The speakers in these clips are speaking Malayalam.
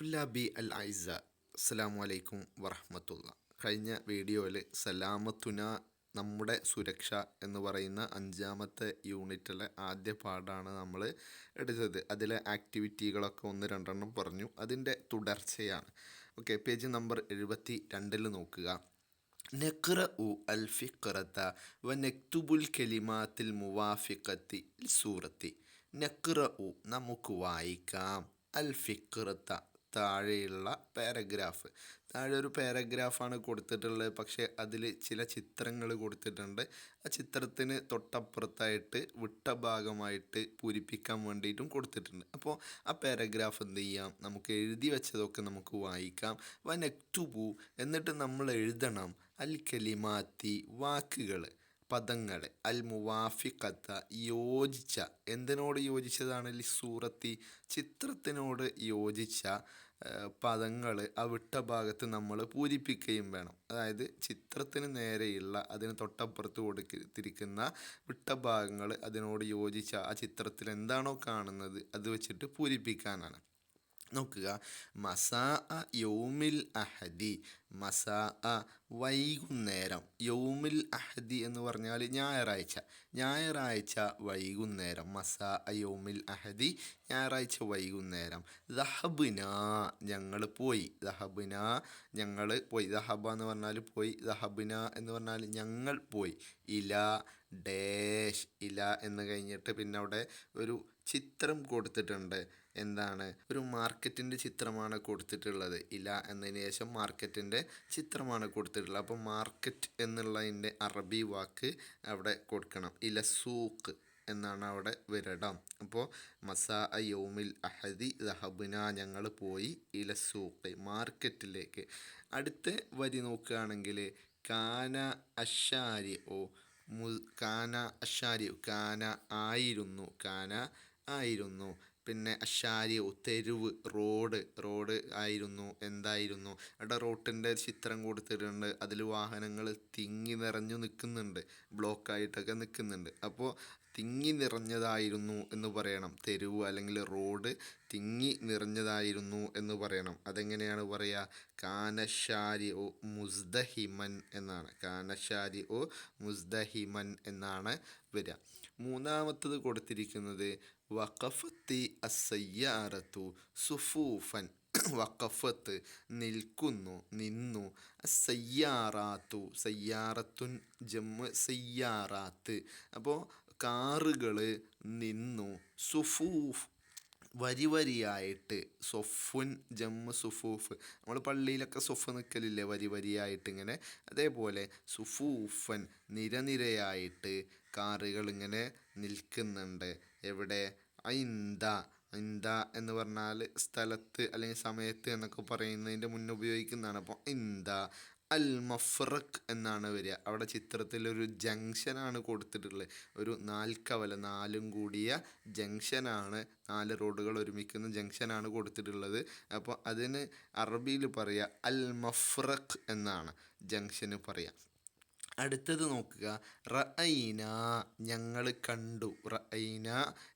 തുല്ലാബി അൽ ഐസ. അസ്സലാമു അലൈക്കും വറഹമത്തുള്ള. കഴിഞ്ഞ വീഡിയോയിൽ സലാമത്തുന നമ്മുടെ സുരക്ഷ എന്ന് പറയുന്ന അഞ്ചാമത്തെ യൂണിറ്റിലെ ആദ്യ പാഠമാണ് നമ്മൾ എടുത്തത്. അതിലെ ആക്ടിവിറ്റികളൊക്കെ ഒന്ന് രണ്ടെണ്ണം പറഞ്ഞു. അതിന്റെ തുടർച്ചയാണ്. ഓക്കെ പേജ് നമ്പർ എഴുപത്തി രണ്ടിൽ നോക്കുക. നെക്ര ഉ അൽ ഫിഖറത്ത വ നെക്തുബുൽ കലിമാത്തിൽ മുവാഫിക്കത്തി സൂറത്തി. നെക്ര ഉ നമുക്ക് വായിക്കാം. അൽ ഫിഖറത്ത താഴെയുള്ള പാരഗ്രാഫ്. താഴെ ഒരു പാരഗ്രാഫാണ് കൊടുത്തിട്ടുള്ളത്. പക്ഷേ അതിൽ ചില ചിത്രങ്ങൾ കൊടുത്തിട്ടുണ്ട്. ആ ചിത്രത്തിന് തൊട്ടപ്പുറത്തായിട്ട് വിട്ട ഭാഗമായിട്ട് പൂരിപ്പിക്കാൻ വേണ്ടിയിട്ടും കൊടുത്തിട്ടുണ്ട്. അപ്പോൾ ആ പാരഗ്രാഫ് എന്ത് ചെയ്യാം? നമുക്ക് എഴുതി വെച്ചതൊക്കെ നമുക്ക് വായിക്കാം. വനക്തുബു എന്നിട്ട് നമ്മൾ എഴുതണം. അൽ കലിമാത്തി വാക്കുകൾ പദങ്ങൾ അൽ മുവാഫിഖത്ത യോജിച്ച. എന്തിനോട് യോജിച്ചതാണ്? സൂറത്തി ചിത്രത്തിനോട് യോജിച്ച പദങ്ങൾ ആ വിട്ട ഭാഗത്ത് നമ്മൾ പൂരിപ്പിക്കുകയും വേണം. അതായത് ചിത്രത്തിന് നേരെയുള്ള അതിന് തൊട്ടപ്പുറത്ത് കൊടുത്തിരിക്കുന്ന വിട്ട ഭാഗങ്ങൾ അതിനോട് യോജിച്ച ആ ചിത്രത്തിൽ എന്താണോ കാണുന്നത് അത് വെച്ചിട്ട് പൂരിപ്പിക്കാനാണ്. നോക്കുക. മസാ യൗമിൽ അഹദി. മസാ വൈകുന്നേരം. യൗമിൽ അഹദി എന്ന് പറഞ്ഞാൽ ഞായറാഴ്ച. ഞായറാഴ്ച വൈകുന്നേരം. മസാ യൗമിൽ അഹദി. ഞായറാഴ്ച വൈകുന്നേരം. ദഹബിന ഞങ്ങൾ പോയി. ദഹബിന ഞങ്ങൾ പോയി. ദഹബ എന്ന് പറഞ്ഞാൽ പോയി. ദഹബിന എന്ന് പറഞ്ഞാൽ ഞങ്ങൾ പോയി. ഇല ഡേഷ് ഇല എന്ന് കഴിഞ്ഞിട്ട് പിന്നെ അവിടെ ഒരു ചിത്രം കൊടുത്തിട്ടുണ്ട്. എന്താണ് ഒരു മാർക്കറ്റിന്റെ ചിത്രമാണ് കൊടുത്തിട്ടുള്ളത്. ഇല എന്നതിന് ശേഷം മാർക്കറ്റിന്റെ ചിത്രമാണ് കൊടുത്തിട്ടുള്ളത്. അപ്പോൾ മാർക്കറ്റ് എന്നുള്ളതിന്റെ അറബി വാക്ക് അവിടെ കൊടുക്കണം. ഇല സൂക്ക് എന്നാണ് അവിടെ വരടം. അപ്പോൾ മസാ യോമിൽ അഹദി ദഹബുന ഞങ്ങൾ പോയി ഇല സൂക്ക് മാർക്കറ്റിലേക്ക്. അടുത്ത വരി നോക്കുകയാണെങ്കിൽ കാന അഷാരി ഓ മു കാന അഷാരി കാന ആയിരുന്നു കാന ആയിരുന്നു. പിന്നെ അശാരി തെരുവ് റോഡ് റോഡ് ആയിരുന്നു എന്തായിരുന്നു. അവിടെ റോട്ടിന്റെ ചിത്രം കൊടുത്തിട്ടുണ്ട്. അതിൽ വാഹനങ്ങൾ തിങ്ങി നിറഞ്ഞു നിൽക്കുന്നുണ്ട്. ബ്ലോക്കായിട്ടൊക്കെ നിൽക്കുന്നുണ്ട്. അപ്പോൾ തിങ്ങി നിറഞ്ഞതായിരുന്നു എന്ന് പറയണം. തെരുവ് അല്ലെങ്കിൽ റോഡ് തിങ്ങി നിറഞ്ഞതായിരുന്നു എന്ന് പറയണം. അതെങ്ങനെയാണ് പറയുക കാനശാരി ഒ മുസ്ദഹിമൻ എന്നാണ്. കാനശാരി ഒ മുസ്ദഹിമൻ എന്നാണ് വരിക. മൂന്നാമത്തത് കൊടുത്തിരിക്കുന്നത് വഖഫത്തി അസയ്യാറത്തു സുഫൂഫൻ. വഖഫത്ത് നിൽക്കുന്നു നിന്നു. സയ്യാറാത്തു സയ്യാറത്തുൻ ജമ്മ് സയ്യാറാത്ത്. അപ്പോൾ കാറുകൾ നിന്നു സുഫൂഫ് വരി വരിയായിട്ട് സൊഫുൻ ജമ്മ് സുഫൂഫ്. നമ്മൾ പള്ളിയിലൊക്കെ സൊഫ് നിൽക്കലില്ലേ വരി വരിയായിട്ട് ഇങ്ങനെ. അതേപോലെ സുഫൂഫൻ നിരനിരയായിട്ട് കാറുകൾ ഇങ്ങനെ നിൽക്കുന്നുണ്ട്. എവിടെ? ഐന്ത ഐന്ത എന്ന് പറഞ്ഞാൽ സ്ഥലത്ത് അല്ലെങ്കിൽ സമയത്ത് എന്നൊക്കെ പറയുന്നതിന്റെ മുന്നേ ഉപയോഗിക്കുന്നതാണ്. അപ്പോൾ ഇന്ത അൽ മഫ്രഖ് എന്നാണ് വരിക. അവിടെ ചിത്രത്തിൽ ഒരു ജംഗ്ഷനാണ് കൊടുത്തിട്ടുള്ളത്. ഒരു നാൽക്കവല നാലും കൂടിയ ജംഗ്ഷനാണ്. നാല് റോഡുകൾ ഒരുമിക്കുന്ന ജംഗ്ഷനാണ് കൊടുത്തിട്ടുള്ളത്. അപ്പോൾ അതിന് അറബിയിൽ പറയുക അൽ മഫ്രഖ് എന്നാണ് ജംഗ്ഷന് പറയുക അടുത്തത് നോക്കുക. റഅയിന ഞങ്ങൾ കണ്ടു. റഅയിന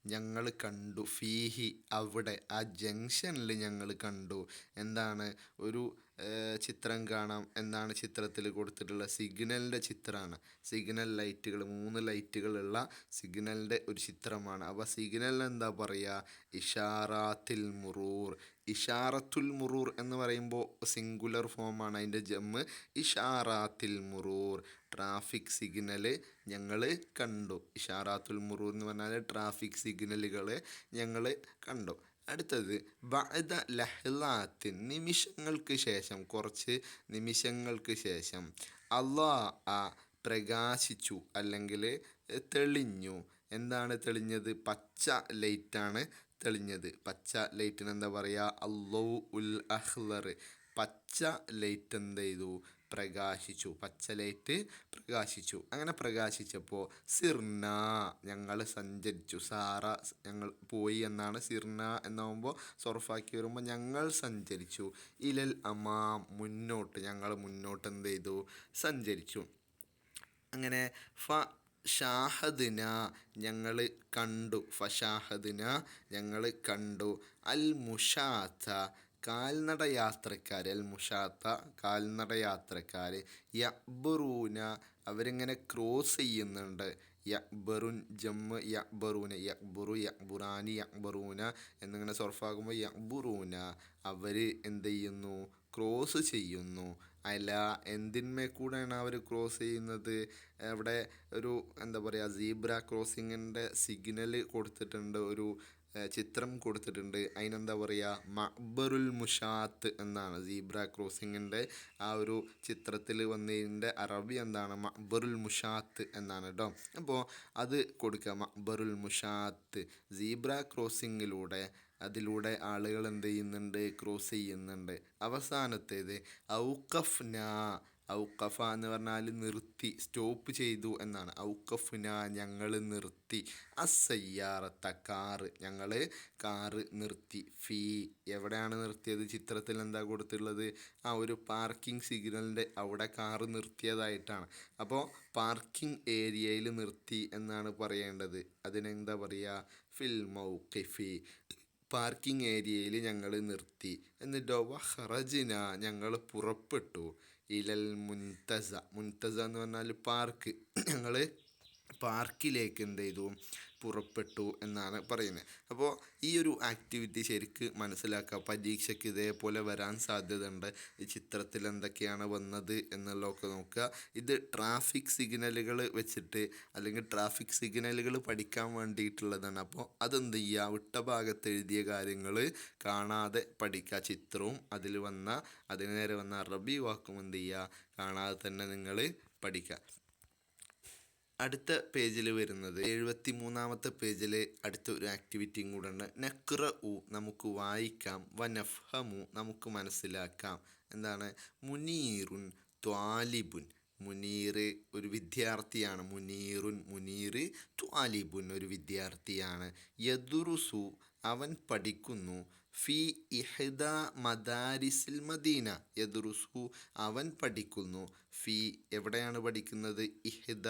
ഞങ്ങൾ കണ്ടു. ഫീഹി അവിടെ ആ ജംഗ്ഷനിൽ ഞങ്ങൾ കണ്ടു. എന്താണ്? ഒരു ചിത്രം കാണാം എന്താണ് ചിത്രത്തിൽ കൊടുത്തിട്ടുള്ള സിഗ്നലിന്റെ ചിത്രമാണ്. സിഗ്നൽ ലൈറ്റുകൾ മൂന്ന് ലൈറ്റുകളുള്ള സിഗ്നലിന്റെ ഒരു ചിത്രമാണ്. അപ്പോൾ സിഗ്നലിന് എന്താ പറയുക ഇഷാറാത്തിൽ മുറൂർ. ഇഷാറത്തുൽ മുറൂർ എന്ന് പറയുമ്പോൾ സിംഗുലർ ഫോമാണ് അതിന്റെ ജമ്മ്. ഇഷാറാത്തിൽ മുറൂർ. ട്രാഫിക് സിഗ്നൽ ഞങ്ങൾ കണ്ടു. ഇഷാറാത്തുൽ മുറൂർ എന്ന് പറഞ്ഞാൽ ട്രാഫിക് സിഗ്നലുകൾ ഞങ്ങൾ കണ്ടു. അടുത്തത് ബഅദ ലഹ്ലാത്തിൻ നിമിഷങ്ങൾക്ക് ശേഷം കുറച്ച് നിമിഷങ്ങൾക്ക് ശേഷം. അള്ളാ ആ പ്രകാശിച്ചു അല്ലെങ്കിൽ തെളിഞ്ഞു. എന്താണ് തെളിഞ്ഞത്? പച്ച ലൈറ്റാണ് തെളിഞ്ഞത്. പച്ച ലൈറ്റിന് എന്താ പറയുക അല്ലോ ഉൽ അഹ്ലർ. പച്ച ലൈറ്റ് എന്ത് ചെയ്തു പ്രകാശിച്ചു. പച്ച ലൈറ്റ് പ്രകാശിച്ചു. അങ്ങനെ പ്രകാശിച്ചപ്പോൾ സിർന ഞങ്ങൾ സഞ്ചരിച്ചു. സാറ ഞങ്ങൾ പോയി എന്നാണ് സിർന എന്നാകുമ്പോൾ സൊറഫാക്കി വരുമ്പോൾ ഞങ്ങൾ സഞ്ചരിച്ചു. ഇലൽ അമാ മുന്നോട്ട്. ഞങ്ങൾ മുന്നോട്ട് എന്ത് ചെയ്തു സഞ്ചരിച്ചു. അങ്ങനെ ഫ ഷാഹദിന ഞങ്ങൾ കണ്ടു ഫഷാഹദിന ഞങ്ങൾ കണ്ടു. അൽ മുഷാത്ത കാൽനട യാത്രക്കാർ അൽ മുഷാത്ത കാൽനട യാത്രക്കാർ യബറൂന അവരിങ്ങനെ ക്രോസ് ചെയ്യുന്നുണ്ട്. യബ്ബറുൻ ജമ്മ് യബ്ബറൂന യബ്ബുറു യബ്ബുറാനി യബ്ബറൂന എന്നിങ്ങനെ സൊർഫാകുമ്പോൾ യബ്ബുറൂന അവർ എന്ത് ചെയ്യുന്നു ക്രോസ് ചെയ്യുന്നു. അല്ല എന്തിന്മേ കൂടെയാണ് അവർ ക്രോസ് ചെയ്യുന്നത്? അവിടെ ഒരു എന്താ പറയുക സീബ്ര ക്രോസിങ്ങിന്റെ സിഗ്നൽ കൊടുത്തിട്ടുണ്ട് ഒരു ചിത്രം കൊടുത്തിട്ടുണ്ട്. അതിനെന്താ പറയുക മക്ബറുൽ മുഷാത്ത് എന്നാണ്. സീബ്ര ക്രോസിങ്ങിന്റെ ആ ഒരു ചിത്രത്തിൽ വന്നതിന്റെ അറബി എന്താണ്? മക്ബറുൽ മുഷാത്ത് എന്നാണ് കേട്ടോ അപ്പോൾ അത് കൊടുക്കുക. മക്ബറുൽ മുഷാത്ത്. സീബ്ര ക്രോസിങ്ങിലൂടെ അതിലൂടെ ആളുകൾ എന്ത് ചെയ്യുന്നുണ്ട്? ക്രോസ് ചെയ്യുന്നുണ്ട്. അവസാനത്തേത് ഔക്കഫ് നാ ഔക്കഫ എന്ന് പറഞ്ഞാൽ നിർത്തി സ്റ്റോപ്പ് ചെയ്തു എന്നാണ്. ഔക്കഫ്ന ഞങ്ങൾ നിർത്തി. അസയ്യാറത്ത കാറ്. ഞങ്ങൾ കാറ് നിർത്തി. ഫീ. എവിടെയാണ് നിർത്തിയത്? ചിത്രത്തിൽ എന്താ കൊടുത്തിട്ടുള്ളത്? ആ ഒരു പാർക്കിംഗ് സിഗ്നലിന്റെ അവിടെ കാറ് നിർത്തിയതായിട്ടാണ്. അപ്പോൾ പാർക്കിംഗ് ഏരിയയിൽ നിർത്തി എന്നാണ് പറയേണ്ടത്. അതിനെന്താ പറയുക? ഫിൽ മൗക്കിഫി പാർക്കിംഗ് ഏരിയയിൽ ഞങ്ങൾ നിർത്തി. എന്നിട്ടോ വഹറജിന ഞങ്ങൾ പുറപ്പെട്ടു. ഇലൽ മുൻതസ. മുൻതസ എന്ന് പറഞ്ഞാൽ പാർക്ക്. ഞങ്ങൾ പാർക്കിലേക്ക് എന്ത് ചെയ്തു? പുറപ്പെട്ടു എന്നാണ് പറയുന്നത്. അപ്പോൾ ഈ ഒരു ആക്ടിവിറ്റി ശരിക്ക് മനസ്സിലാക്കുക. പരീക്ഷയ്ക്ക് ഇതേപോലെ വരാൻ സാധ്യതയുണ്ട്. ഈ ചിത്രത്തിൽ എന്തൊക്കെയാണ് വന്നത് എന്നുള്ളതൊക്കെ നോക്കുക. ഇത് ട്രാഫിക് സിഗ്നലുകൾ വെച്ചിട്ട് അല്ലെങ്കിൽ ട്രാഫിക് സിഗ്നലുകൾ പഠിക്കാൻ വേണ്ടിയിട്ടുള്ളതാണ്. അപ്പോൾ അതെന്ത് ചെയ്യുക? വിട്ട ഭാഗത്ത് എഴുതിയ കാര്യങ്ങൾ കാണാതെ പഠിക്കുക. ചിത്രവും അതിൽ വന്ന അതിന് നേരെ വന്ന അറബി വാക്കും എന്ത് ചെയ്യുക? കാണാതെ തന്നെ നിങ്ങൾ പഠിക്കുക. അടുത്ത പേജിൽ വരുന്നത് എഴുപത്തി മൂന്നാമത്തെ പേജിൽ അടുത്ത ഒരു ആക്ടിവിറ്റിയും കൂടെ ഉണ്ട് നക്ര ഉ നമുക്ക് വായിക്കാം. വനഫ്ഹമു നമുക്ക് മനസ്സിലാക്കാം. എന്താണ്? മുനീറുൻ ത്വാലിബുൻ. മുനീർ ഒരു വിദ്യാർത്ഥിയാണ്. മുനീറുൻ മുനീർ ത്വാലിബുൻ ഒരു വിദ്യാർത്ഥിയാണ്. യദുറുസു അവൻ പഠിക്കുന്നു. ഫി ഇഹ്ദ മദാരിസിൽ മദീന യദുറുസു അവൻ പഠിക്കുന്നു. ഫി എവിടെയാണ് പഠിക്കുന്നത്? ഇഹ്ദ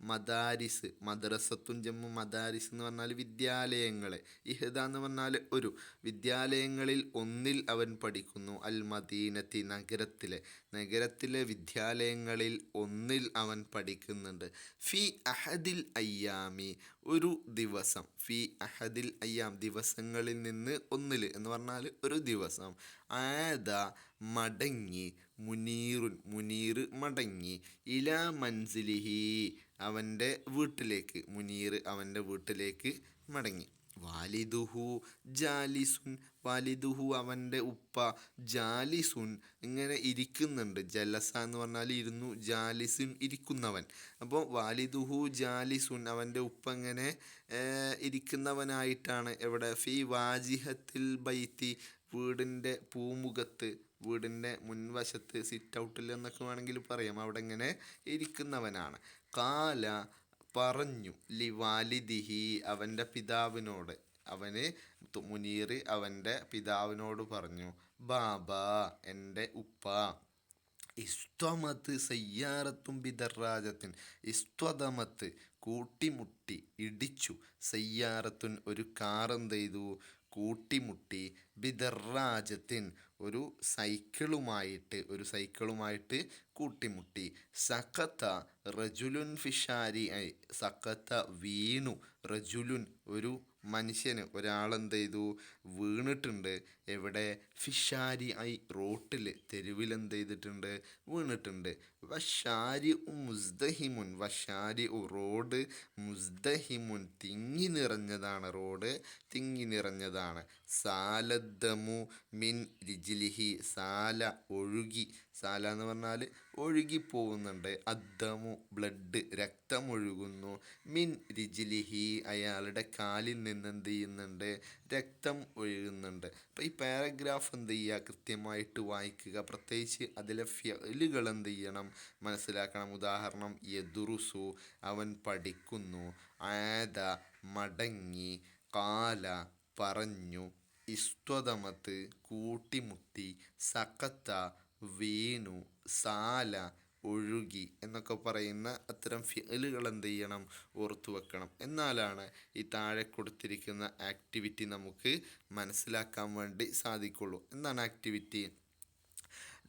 മദാരിസ് മദ്രസത്തുൻ ജമ്മു മദാരിസ് എന്ന് പറഞ്ഞാൽ വിദ്യാലയങ്ങൾ ഇഹ്ദ എന്ന് പറഞ്ഞാൽ ഒരു. വിദ്യാലയങ്ങളിൽ ഒന്നിൽ അവൻ പഠിക്കുന്നു. അൽ മദീനത്തി നഗരത്തിലെ. നഗരത്തിലെ വിദ്യാലയങ്ങളിൽ ഒന്നിൽ അവൻ പഠിക്കുന്നുണ്ട്. ഫി അഹദിൽ അയ്യാമി ഒരു ദിവസം. ഫി അഹദിൽ അയ്യാം. ദിവസങ്ങളിൽ നിന്ന് ഒന്നിൽ എന്ന് പറഞ്ഞാൽ ഒരു ദിവസം. ആദ മടങ്ങി. മുനീറുൻ. മുനീർ മടങ്ങി. ഇല മൻസിലിഹി. അവന്റെ വീട്ടിലേക്ക്. മുനീർ അവന്റെ വീട്ടിലേക്ക് മടങ്ങി. വാലിദുഹു ജാലിസുൻ വാലിദുഹു അവന്റെ ഉപ്പ ജാലിസുൻ ഇങ്ങനെ ഇരിക്കുന്നുണ്ട്. ജലസ എന്ന് പറഞ്ഞാൽ ഇരുന്നു ജാലിസുൻ ഇരിക്കുന്നവൻ. അപ്പോൾ വാലിദുഹു ജാലിസുൻ അവന്റെ ഉപ്പ ഇങ്ങനെ ഇരിക്കുന്നവനായിട്ടാണ് എവിടെ ഫി വാജിഹത്തിൽ ബൈത്തി വീടിന്റെ പൂമുഖത്ത് വീടിന്റെ മുൻവശത്ത് സിറ്റ് ഔട്ടിൽ എന്നൊക്കെ വേണമെങ്കിൽ പറയാം. അവിടെ ഇങ്ങനെ ഇരിക്കുന്നവനാണ്. കാല പറഞ്ഞു ലി വാലിദിഹി അവന്റെ പിതാവിനോട്. അവന് മുനീർ അവന്റെ പിതാവിനോട് പറഞ്ഞു ബാബ എന്റെ ഉപ്പ ഇസ്ത്വമത്ത് സയ്യാറത്തും ബിദർരാജത്തിൻ ഇസ്ത്വതമത്ത് കൂട്ടിമുട്ടി ഇടിച്ചു. സയ്യാറത്തുൻ ഒരു കാർ ചെയ്തു കൂട്ടിമുട്ടി ബിദറാജത്തിൻ ഒരു സൈക്കിളുമായിട്ട് ഒരു സൈക്കിളുമായിട്ട് കൂട്ടിമുട്ടി. സഖത്ത റജുലുൻ ഫിഷാരി സഖത്ത വീണു. റജുലുൻ ഒരു മനുഷ്യന് ഒരാളെന്ത് ചെയ്തു വീണിട്ടുണ്ട്. എവിടെ? ഫിഷാരി ഐ റോട്ടിൽ തെരുവിൽ എന്ത് ചെയ്തിട്ടുണ്ട് വീണിട്ടുണ്ട്. വഷാരി മുസ്ദഹിമുൻ വഷാരി റോഡ് മുസ്ദഹിമുൻ തിങ്ങി നിറഞ്ഞതാണ് റോഡ് തിങ്ങി നിറഞ്ഞതാണ്. സാലദ്ദമു മിൻ രിജിലിഹി സാല ഒഴുകി സാല എന്ന് പറഞ്ഞാൽ ഒഴുകിപ്പോകുന്നുണ്ട് അദ്ദമു ബ്ലഡ് രക്തം ഒഴുകുന്നു മിൻ രിജിലിഹി അയാളുടെ കാലിൽ നിന്ന് എന്ത് ചെയ്യുന്നുണ്ട് രക്തം ഒഴുകുന്നുണ്ട്. അപ്പോൾ ഈ പാരഗ്രാഫ് എന്ത് ചെയ്യുക കൃത്യമായിട്ട് വായിക്കുക. പ്രത്യേകിച്ച് അതിലെ ഫ്യലുകൾ എന്ത് ചെയ്യണം മനസ്സിലാക്കണം. ഉദാഹരണം യദുറുസു അവൻ പഠിക്കുന്നു. ആദ മടങ്ങി കാല പറഞ്ഞു ഇസ്ത്വതമത്ത് കൂട്ടിമുട്ടി സക്കത്ത വീണു സാല ഒഴുകി എന്നൊക്കെ പറയുന്ന അത്തരം ഫീലുകൾ എന്ത് ചെയ്യണം? ഓർത്തു വെക്കണം. എന്നാലാണ് ഈ താഴെ കൊടുത്തിരിക്കുന്ന ആക്ടിവിറ്റി നമുക്ക് മനസ്സിലാക്കാൻ വേണ്ടി സാധിക്കുള്ളൂ. എന്താണ് ആക്ടിവിറ്റി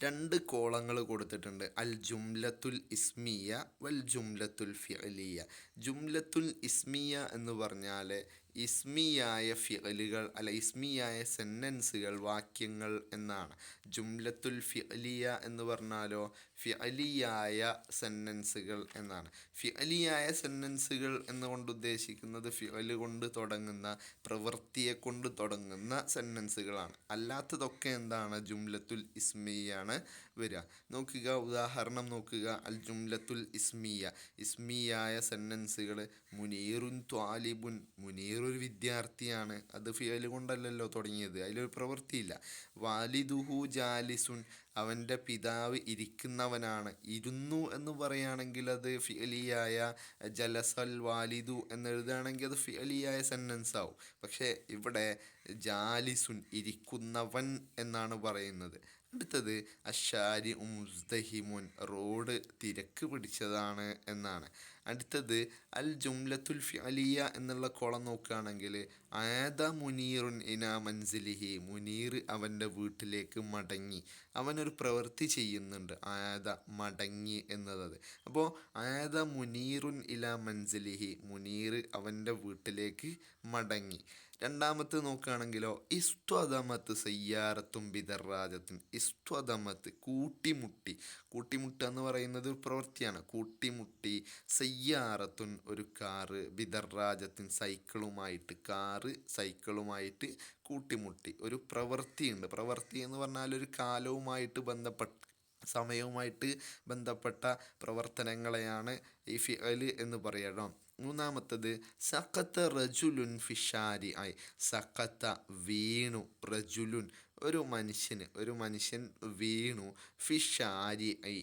രണ്ട് കോളങ്ങൾ കൊടുത്തിട്ടുണ്ട്. അൽ ജുംലത്തുൽ ഇസ്മിയ വൽ ജുംലത്തുൽ ഫിഅലിയ. ജുംലത്തുൽ ഇസ്മിയ എന്ന് പറഞ്ഞാൽ ഇസ്മിയായ ഫിഅലുകൾ അല്ല ഇസ്മിയായ സെന്റൻസുകൾ വാക്യങ്ങൾ എന്നാണ്. ജുംലത്തുൽ ഫിഅലിയ എന്ന് പറഞ്ഞാലോ ഫിഅലിയായ സെന്റൻസുകൾ എന്നാണ്. ഫിഅലിയായ സെന്റൻസുകൾ എന്നുകൊണ്ട് ഉദ്ദേശിക്കുന്നത് ഫിഅൽ കൊണ്ട് തുടങ്ങുന്ന പ്രവൃത്തിയെ കൊണ്ട് തുടങ്ങുന്ന സെന്റൻസുകളാണ് അല്ലാത്തതൊക്കെ എന്താണ്? ജുംലത്തുൽ ഇസ്മിയാണ് വരിക. നോക്കുക ഉദാഹരണം നോക്കുക. അൽ ജുംലത്തുൽ ഇസ്മിയ. ഇസ്മിയായ സെന്റൻസുകൾ മുനീറുൻ ത്വാലിബുൻ മുനീർ ഒരു വിദ്യാർത്ഥിയാണ്. അത് ഫിയൽ കൊണ്ടല്ലല്ലോ തുടങ്ങിയത്. അതിലൊരു പ്രവൃത്തിയില്ല. വാലിദുഹു ജാലിസുൻ അവന്റെ പിതാവ് ഇരിക്കുന്നവനാണ്. ഇരുന്നു എന്ന് പറയുകയാണെങ്കിൽ അത് ഫിയലിയായ ജലസൽ വാലിദു എന്നെഴുതുകയാണെങ്കിൽ അത് ഫിയലിയായ സെന്റൻസ് ആവും. പക്ഷേ ഇവിടെ ജാലിസുൻ ഇരിക്കുന്നവൻ എന്നാണ് പറയുന്നത്. അടുത്തത് അഷാരി മുസ്തഹിമുൻ റോഡ് തിരക്ക് പിടിച്ചതാണ് എന്നാണ്. അടുത്തത് അൽ ജുംലത്തുൽ ഫിഅലിയ എന്നുള്ള കോളം നോക്കുകയാണെങ്കിൽ ആദ മുനീറുൻ ഇന മൻസിലിഹി. മുനീർ അവന്റെ വീട്ടിലേക്ക് മടങ്ങി. അവനൊരു പ്രവൃത്തി ചെയ്യുന്നുണ്ട്. ആദ മടങ്ങി എന്നതത് അപ്പോൾ ആദ മുനീറുൻ ഇല മൻസിലിഹി. മുനീർ അവന്റെ വീട്ടിലേക്ക് മടങ്ങി. രണ്ടാമത്തെ നോക്കുകയാണെങ്കിലോ ഇസ്ത്വദമത്ത് സയ്യാറത്തും ബിദറാജത്തും ഇസ്ത്വദമത്ത് കൂട്ടിമുട്ടി. കൂട്ടിമുട്ടുക എന്ന് പറയുന്നത് ഒരു പ്രവൃത്തിയാണ്. കൂട്ടിമുട്ടി സയ്യാറത്തുൻ ഒരു കാറ് ബിദറാജത്തിൻ സൈക്കിളുമായിട്ട് കാറ് സൈക്കിളുമായിട്ട് കൂട്ടിമുട്ടി. ഒരു പ്രവൃത്തിയുണ്ട്. പ്രവൃത്തി എന്ന് പറഞ്ഞാൽ ഒരു കാലവുമായിട്ട് ബന്ധപ്പെട്ട് സമയവുമായിട്ട് ബന്ധപ്പെട്ട പ്രവർത്തനങ്ങളെയാണ് ഈ ഫിഅൽ എന്ന് പറയണം മൂന്നാമത്തത് സഖത്ത റജുലുൻ ഫിഷാരി ആയി സഖത്ത വീണു റജുലുൻ. ഒരു മനുഷ്യന് ഒരു മനുഷ്യൻ വീണു ഫിഷാരി ഐ.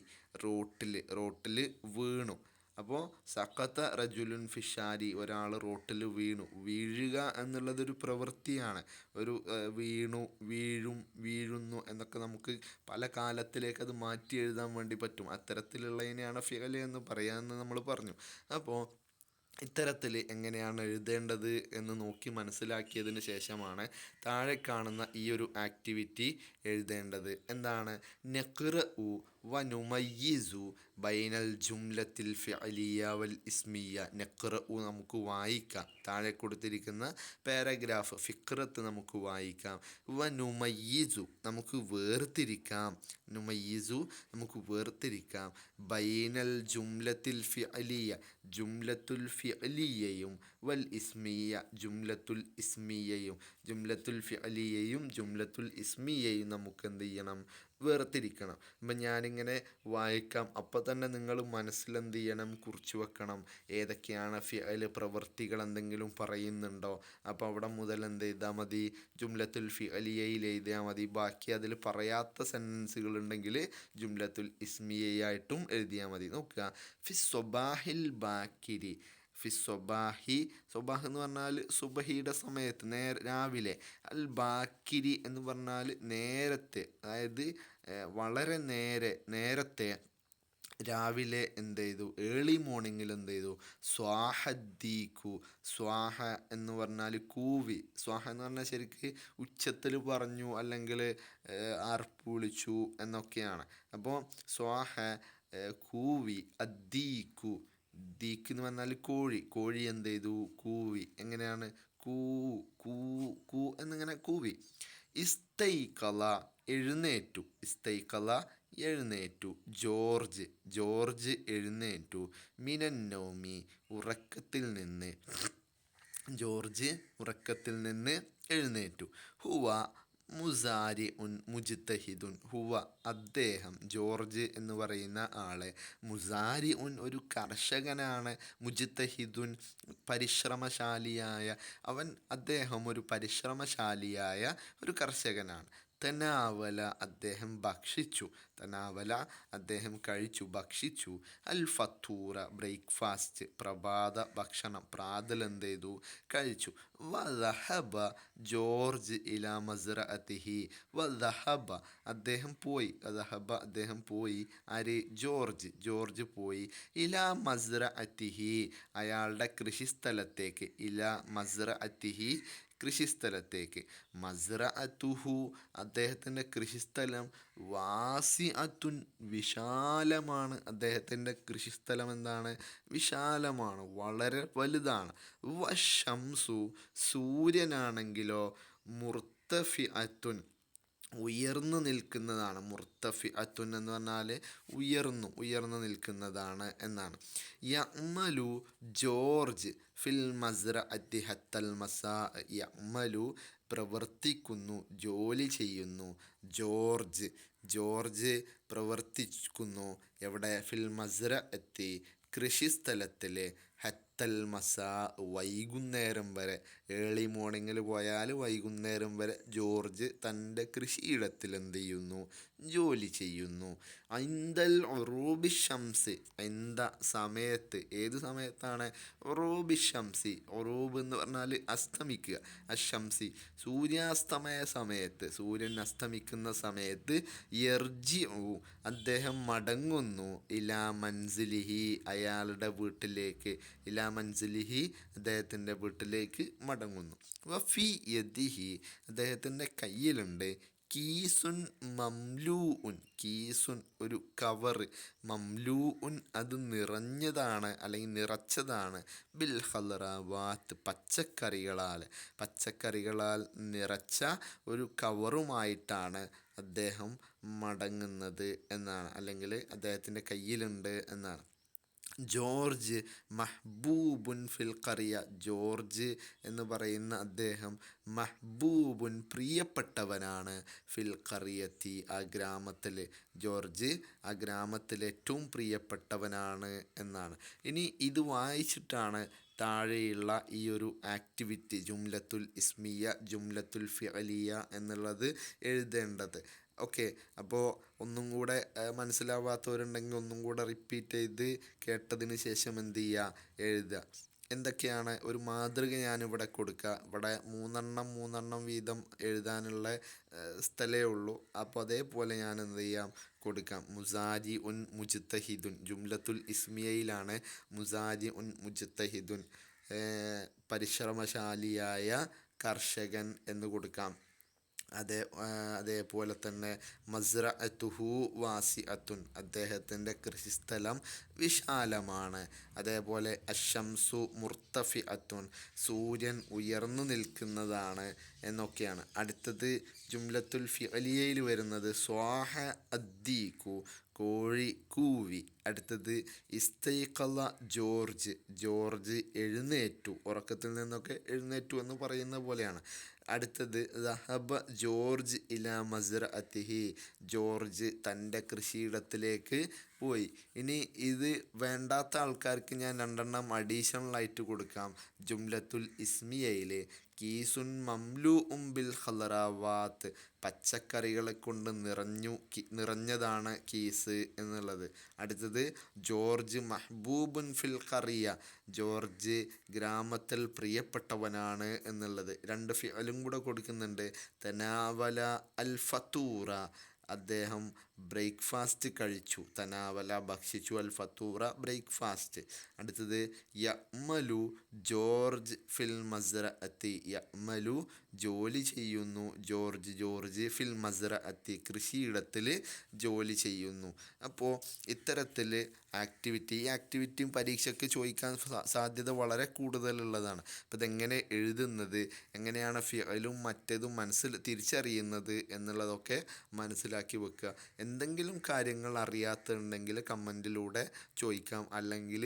റോട്ടിൽ റോട്ടിൽ വീണു. അപ്പോൾ സഖത്ത റജുലുൻ ഫിഷാരി ഒരാൾ റോട്ടിൽ വീണു. വീഴുക എന്നുള്ളതൊരു പ്രവൃത്തിയാണ്. ഒരു വീണു വീഴും വീഴുന്നു എന്നൊക്കെ നമുക്ക് പല കാലത്തിലേക്ക് അത് മാറ്റി എഴുതാൻ വേണ്ടി പറ്റും. അത്തരത്തിലുള്ളതിനെയാണ് ഫിയൽ എന്ന് പറയാമെന്ന് നമ്മൾ പറഞ്ഞു. അപ്പോൾ ഇത്തരത്തിൽ എങ്ങനെയാണ് എഴുതേണ്ടത് എന്ന് നോക്കി മനസ്സിലാക്കിയതിന് ശേഷമാണ് താഴെ കാണുന്ന ഈ ഒരു ആക്ടിവിറ്റി എഴുതേണ്ടത്. എന്താണ്? നെക്റ ഉ ബൈനൽ ജുംലത്തിൽ ഫിഅലിയ വൽ ഇസ്മിയ. നെക്റ ഉ നമുക്ക് വായിക്കാം. താഴെ കൊടുത്തിരിക്കുന്ന പാരഗ്രാഫ് ഫിക്രത്ത് നമുക്ക് വായിക്കാം. വനുമയ്യിസു നമുക്ക് വേർതിരിക്കാം. നുമയ്യിസു നമുക്ക് വേർതിരിക്കാം. ബൈനൽ ജുംലത്തിൽ ഫിഅലിയ ജുംലത്തുൽ ഫിഅലിയയും വൽ ഇസ്മിയ ജുംലത്തുൽ ഇസ്മിയയും. ജുംലത്തുൽ ഫിഅലിയെയും ജുംലത്തുൽ ഇസ്മിയെയും നമുക്ക് എന്ത് ചെയ്യണം? വേർതിരിക്കണം. അപ്പം ഞാനിങ്ങനെ വായിക്കാം. അപ്പം തന്നെ നിങ്ങൾ മനസ്സിലെന്ത് ചെയ്യണം? കുറിച്ചു വെക്കണം. ഏതൊക്കെയാണ് ഫിഅൽ പ്രവൃത്തികൾ എന്തെങ്കിലും പറയുന്നുണ്ടോ? അപ്പം അവിടെ മുതൽ എന്ത് ചെയ്താൽ മതി? ജുംലത്തുൽ ഫിഅലിയയിൽ എഴുതിയാൽ മതി. ബാക്കി അതിൽ പറയാത്ത സെന്റൻസുകൾ ഉണ്ടെങ്കിൽ ജുംലത്തുൽ ഇസ്മിയയായിട്ടും എഴുതിയാൽ മതി. നോക്കുക. ഫി സ്വബാഹിൽ ബാക്കിരി. ഫി സ്വബാഹ് എന്ന് പറഞ്ഞാൽ സുബഹിയുടെ സമയത്ത് നേര രാവിലെ. അൽ ബാക്കിരി എന്ന് പറഞ്ഞാൽ നേരത്തെ. അതായത് വളരെ നേരെ നേരത്തെ രാവിലെ എന്ത് ചെയ്തു? ഏർലി മോർണിംഗിൽ എന്ത് ചെയ്തു? സ്വാഹദ്ദീഖു സ്വാഹ എന്ന് പറഞ്ഞാൽ കൂവി. സ്വാഹ എന്ന് പറഞ്ഞാൽ ശരിക്ക് ഉച്ചത്തിൽ പറഞ്ഞു അല്ലെങ്കിൽ ആർപ്പ് വിളിച്ചു എന്നൊക്കെയാണ്. അപ്പോൾ സ്വാഹ കൂവി അദ്ദീക്കു ദീക്ക് എന്ന് പറഞ്ഞാൽ കോഴി. കോഴി എന്ത് ചെയ്തു കൂവി. എങ്ങനെയാണ്? കൂ കൂ കൂ എന്നിങ്ങനെ കൂവി. ഇസ്തൈക്കല എഴുന്നേറ്റു. ഇസ്തൈക്കല എഴുന്നേറ്റു. ജോർജ്. ജോർജ് എഴുന്നേറ്റു. മിനന്നോമി ഉറക്കത്തിൽ നിന്ന് ജോർജ് ഉറക്കത്തിൽ നിന്ന് എഴുന്നേറ്റു. ഹുവ മുസാരി ഉൻ മുജിത്തഹിദുൻ ഹുവ അദ്ദേഹം ജോർജ് എന്ന് പറയുന്ന ആളെ. മുസാരി ഉൻ ഒരു കർഷകനാണ്. മുജിത്തഹിദുൻ പരിശ്രമശാലിയായ അവൻ അദ്ദേഹം ഒരു പരിശ്രമശാലിയായ ഒരു കർഷകനാണ്. തനാവല അദ്ദേഹം ഭക്ഷിച്ചു. തനാവല അദ്ദേഹം കഴിച്ചു ഭക്ഷിച്ചു. അൽ ഫത്തൂറ ബ്രേക്ക്ഫാസ്റ്റ് പ്രഭാത ഭക്ഷണം പ്രാതൽ എന്ത് ചെയ്തു കഴിച്ചു. വഹബ ജോർജ് ഇല മസ്ര അതിഹി വഹബ അദ്ദേഹം പോയി. വദഹബ അദ്ദേഹം പോയി. ആര്? ജോർജ്. ജോർജ് പോയി. ഇല മസ്ര അതിഹി അയാളുടെ കൃഷിസ്ഥലത്തേക്ക്. ഇല മസ്ര അതിഹി കൃഷിസ്ഥലത്തേക്ക്. മസ്ര അത്തുഹു അദ്ദേഹത്തിന്റെ കൃഷിസ്ഥലം വാസി അത്തുൻ വിശാലമാണ്. അദ്ദേഹത്തിന്റെ കൃഷിസ്ഥലം എന്താണ്? വിശാലമാണ് വളരെ വലുതാണ്. വശംസു സൂര്യനാണെങ്കിലോ മുർത്തഫി അത്തുൻ ഉയർന്നു നിൽക്കുന്നതാണ്. മുർത്തഫി അത്തുൻ എന്ന് പറഞ്ഞാൽ ഉയർന്നു ഉയർന്നു നിൽക്കുന്നതാണ് എന്നാണ്. യമലു ജോർജ് ഫിൽ മസ്ര അത്തിഹത്തൽ മസാ യമലു പ്രവർത്തിക്കുന്നു ജോലി ചെയ്യുന്നു ജോർജ് ജോർജ് പ്രവർത്തിക്കുന്നു. എവിടെ? ഫിൽ മസ്ര എത്തി കൃഷിസ്ഥലത്തിൽ ഹത്തൽ മസാ വൈകുന്നേരം വരെ. ഏർലി മോർണിംഗിൽ പോയാൽ വൈകുന്നേരം വരെ ജോർജ് തന്റെ കൃഷിയിടത്തിൽ എന്ത് ചെയ്യുന്നു ജോലി ചെയ്യുന്നു. ഐന്തൽ റൂബി ഷംസ്. എന്താ സമയത്ത്? ഏത് സമയത്താണ്? റൂബി ഷംസി. ഒറൂബ് എന്ന് പറഞ്ഞാൽ അസ്തമിക്കുക. അഷംസി. സൂര്യാസ്തമയ സമയത്ത് സൂര്യൻ അസ്തമിക്കുന്ന സമയത്ത് എർജി അദ്ദേഹം മടങ്ങുന്നു. ഇലാ മൻസിലിഹി അയാളുടെ വീട്ടിലേക്ക്. ഇലാ മൻസിലിഹി അദ്ദേഹത്തിന്റെ വീട്ടിലേക്ക് മടങ്ങുന്നു. വഫി യദിഹി അദ്ദേഹത്തിന്റെ കയ്യിലുണ്ട്. കീസുൻ മംലൂ ഉൻ കീസുൻ ഒരു കവർ മംലൂ ഉൻ അത് നിറഞ്ഞതാണ് അല്ലെങ്കിൽ നിറച്ചതാണ്. ബിൽ ഹലറാവാത്ത് പച്ചക്കറികളാൽ. പച്ചക്കറികളാൽ നിറച്ച ഒരു കവറുമായിട്ടാണ് അദ്ദേഹം മടങ്ങുന്നത് എന്നാണ്. അല്ലെങ്കിൽ അദ്ദേഹത്തിന്റെ കയ്യിലുണ്ട് എന്നാണ്. ജോർജ് മഹ്ബൂബുൻ ഫിൽ കറിയ ജോർജ് എന്ന് പറയുന്ന അദ്ദേഹം മഹ്ബൂബുൻ പ്രിയപ്പെട്ടവനാണ് ഫിൽ കറിയത്തി ആ ഗ്രാമത്തിൽ ജോർജ് ആ ഗ്രാമത്തിൽ ഏറ്റവും പ്രിയപ്പെട്ടവനാണ് എന്നാണ്. ഇനി ഇത് വായിച്ചിട്ടാണ് താഴെയുള്ള ഈ ഒരു ആക്ടിവിറ്റി ജുംലത്തുൽ ഇസ്മിയ ജുംലത്തുൽ ഫിഅലിയ എന്നുള്ളത് എഴുതേണ്ടത്. ഓക്കെ. അപ്പോൾ ഒന്നും കൂടെ മനസ്സിലാവാത്തവരുണ്ടെങ്കിൽ ഒന്നും കൂടെ റിപ്പീറ്റ് ചെയ്ത് കേട്ടതിന് ശേഷം എന്ത് ചെയ്യുക എഴുതുക. എന്തൊക്കെയാണ് ഒരു മാതൃക ഞാനിവിടെ കൊടുക്കുക? ഇവിടെ മൂന്നെണ്ണം മൂന്നെണ്ണം വീതം എഴുതാനുള്ള സ്ഥലമേ ഉള്ളൂ. അപ്പോൾ അതേപോലെ ഞാൻ എന്ത് ചെയ്യാം? കൊടുക്കാം. മുസാജി ഉൻ മുജിത്തഹിദുൻ ജുംലത്തുൽ ഇസ്മിയയിലാണ് മുസാജി ഉൻ മുജിത്തഹിദുൻ പരിശ്രമശാലിയായ കർഷകൻ എന്ന് കൊടുക്കാം. അതേ അതേപോലെ തന്നെ മസ്ര അത്തുഹു വാസി അത്തുൻ അദ്ദേഹത്തിന്റെ കൃഷിസ്ഥലം വിശാലമാണ്. അതേപോലെ അഷംസു മുർത്തഫി അത്തുൻ സൂര്യൻ ഉയർന്നു നിൽക്കുന്നതാണ് എന്നൊക്കെയാണ്. അടുത്തത് ജുംലത്തുൽ ഫിഅലിയയിൽ വരുന്നത് സ്വാഹ അദ്ദീഖു കോഴി കൂവി. അടുത്തത് ഇസ്തൈക്കല ജോർജ്. ജോർജ് എഴുന്നേറ്റു. ഉറക്കത്തിൽ നിന്നൊക്കെ എഴുന്നേറ്റു എന്ന് പറയുന്ന പോലെയാണ്. അടുത്തത് ദഹബ ജോർജ് ഇല മസ്ര അത്തിഹി ജോർജ് തന്റെ കൃഷിയിടത്തിലേക്ക് പോയി. ഇനി ഇത് വേണ്ടാത്ത ആൾക്കാർക്ക് ഞാൻ രണ്ടെണ്ണം അഡീഷണൽ ആയിട്ട് കൊടുക്കാം. ജുംലത്തുൽ ഇസ്മിയയിൽ കീസുൻ മംലു ഉംബിൽ ഹലറാവാത്ത് പച്ചക്കറികളെ കൊണ്ട് നിറഞ്ഞു നിറഞ്ഞതാണ് കീസ് എന്നുള്ളത്. അടുത്തത് ജോർജ് മഹ്ബൂബുൻ ഫിൽ കറിയ ജോർജ് ഗ്രാമത്തിൽ പ്രിയപ്പെട്ടവനാണ് എന്നുള്ളത്. രണ്ട് ഫിഅലും കൂടെ കൊടുക്കുന്നുണ്ട്. തനാവല അൽ ഫത്തൂറ അദ്ദേഹം ബ്രേക്ക്ഫാസ്റ്റ് കഴിച്ചു. തനാവല ഭക്ഷിച്ചു അൽ ഫത്തൂറ ബ്രേക്ക്ഫാസ്റ്റ്. അടുത്തത് യമലു ജോർജ് ഫിൽ മസ്ര അത്തി യമലു ജോലി ചെയ്യുന്നു. ജോർജ് ജോർജ് ഫിൽ മസ്ര അത്തി കൃഷിയിടത്തിൽ ജോലി ചെയ്യുന്നു. അപ്പോൾ ഇത്തരത്തിൽ ആക്ടിവിറ്റി ഈ ആക്ടിവിറ്റിയും പരീക്ഷയ്ക്ക് ചോദിക്കാൻ സാധ്യത വളരെ കൂടുതലുള്ളതാണ്. അപ്പോൾ ഇതെങ്ങനെ എഴുതുന്നത് എങ്ങനെയാണ് ഫിയലും മറ്റേതും മനസ്സിൽ തിരിച്ചറിയുന്നത് എന്നുള്ളതൊക്കെ മനസ്സിലാക്കി വെക്കുക. എന്തെങ്കിലും കാര്യങ്ങൾ അറിയാത്തുണ്ടെങ്കിൽ കമന്റിലൂടെ ചോദിക്കാം. അല്ലെങ്കിൽ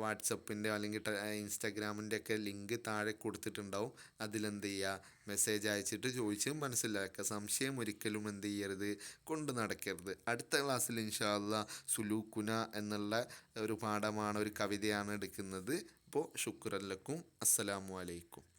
വാട്സപ്പിന്റെ അല്ലെങ്കിൽ ഇൻസ്റ്റാഗ്രാമിന്റെ ഒക്കെ ലിങ്ക് താഴെ കൊടുത്തിട്ടുണ്ടാവും. അതിലെന്ത് ചെയ്യുക മെസ്സേജ് അയച്ചിട്ട് ചോദിച്ച് മനസ്സിലാക്കുക. സംശയം ഒരിക്കലും എന്ത് ചെയ്യരുത്. കൊണ്ട് നടക്കരുത്. അടുത്ത ക്ലാസ്സിൽ ഇൻഷാല്ല സുലൂക്കുന എന്നുള്ള ഒരു പാഠമാണ് ഒരു കവിതയാണ് എടുക്കുന്നത്. അപ്പോൾ ശുക്രല്ലക്കും അസ്സലാമു അലൈക്കും.